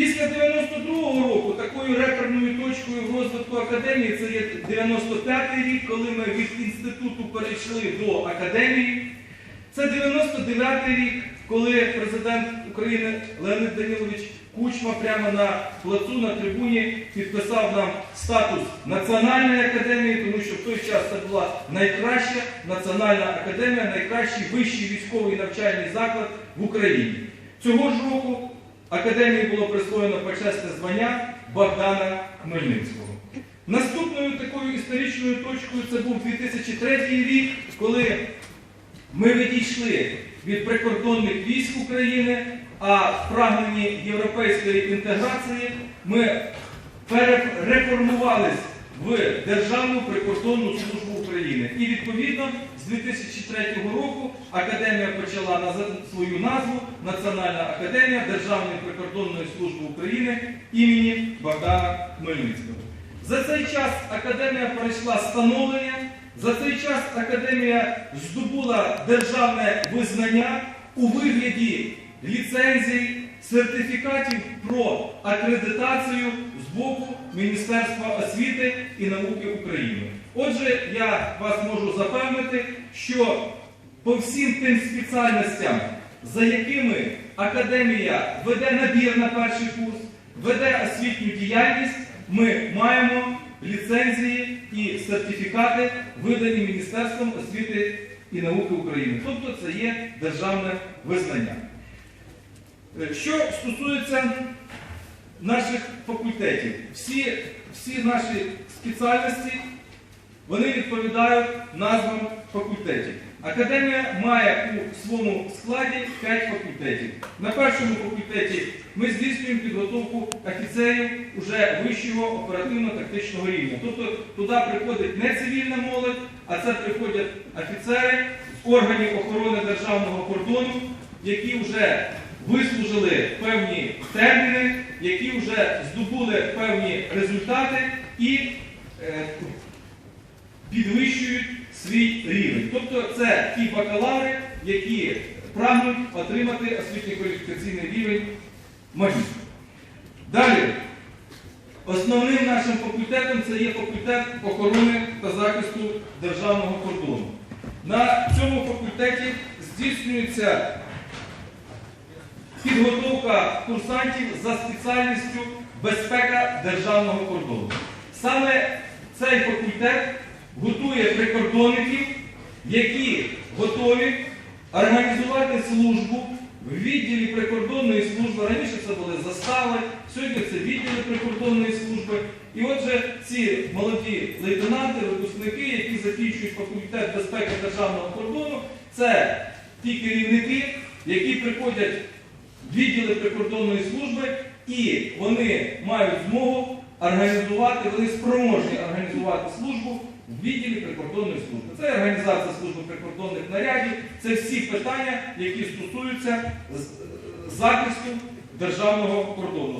Після 92-го року такою реперною точкою в розвитку академії це є 95-й рік, коли ми від інституту перейшли до академії. Це 99-й рік, коли президент України Леонід Данилович Кучма прямо на плацу на трибуні підписав нам статус Національної академії, тому що в той час це була найкраща національна академія, найкращий вищий військовий навчальний заклад в Україні. Цього ж року академії було присвоєно почесне звання Богдана Хмельницького. Наступною такою історичною точкою це був 2003 рік, коли ми відійшли від прикордонних військ України, а в прагненні європейської інтеграції ми перереформувались в Державну прикордонну службу України. І відповідно з 2003 року академія почала наз- свою назву Національна академія Державної прикордонної служби України імені Богдана Хмельницького. За цей час академія пройшла становлення, за цей час академія здобула державне визнання у вигляді ліцензій, сертифікатів про акредитацію з боку Міністерства освіти і науки України. Отже, я вас можу запевнити, що по всім тим спеціальностям, за якими академія веде набір на перший курс, веде освітню діяльність, ми маємо ліцензії і сертифікати, видані Міністерством освіти і науки України. Тобто це є державне визнання. Е, Що стосується наших факультетів, всі, всі наші спеціальності вони відповідають назвам факультетів. Академія має у своєму складі 5 факультетів. На першому факультеті ми здійснюємо підготовку офіцерів уже вищого оперативно-тактичного рівня. Тобто туди приходить не цивільна молодь, а це приходять офіцери з органів охорони державного кордону, які вже вислужили певні терміни, які вже здобули певні результати і е, підвищують свій рівень. Тобто це ті бакалаври, які прагнуть отримати освітньо-кваліфікаційний рівень магістра. Далі, основним нашим факультетом це є факультет охорони та захисту державного кордону. На цьому факультеті здійснюється підготовка курсантів за спеціальністю безпека державного кордону. Саме цей факультет готує прикордонників, які готові організувати службу в відділі прикордонної служби. Раніше це були застави, сьогодні це відділи прикордонної служби. І отже, ці молоді лейтенанти, випускники, які закінчують факультет безпеки державного кордону, це ті керівники, які приходять відділи прикордонної служби, і вони мають змогу організувати, вони спроможні організувати службу в відділі прикордонної служби. Це організація служби прикордонних нарядів, це всі питання, які стосуються з- захисту державного кордону.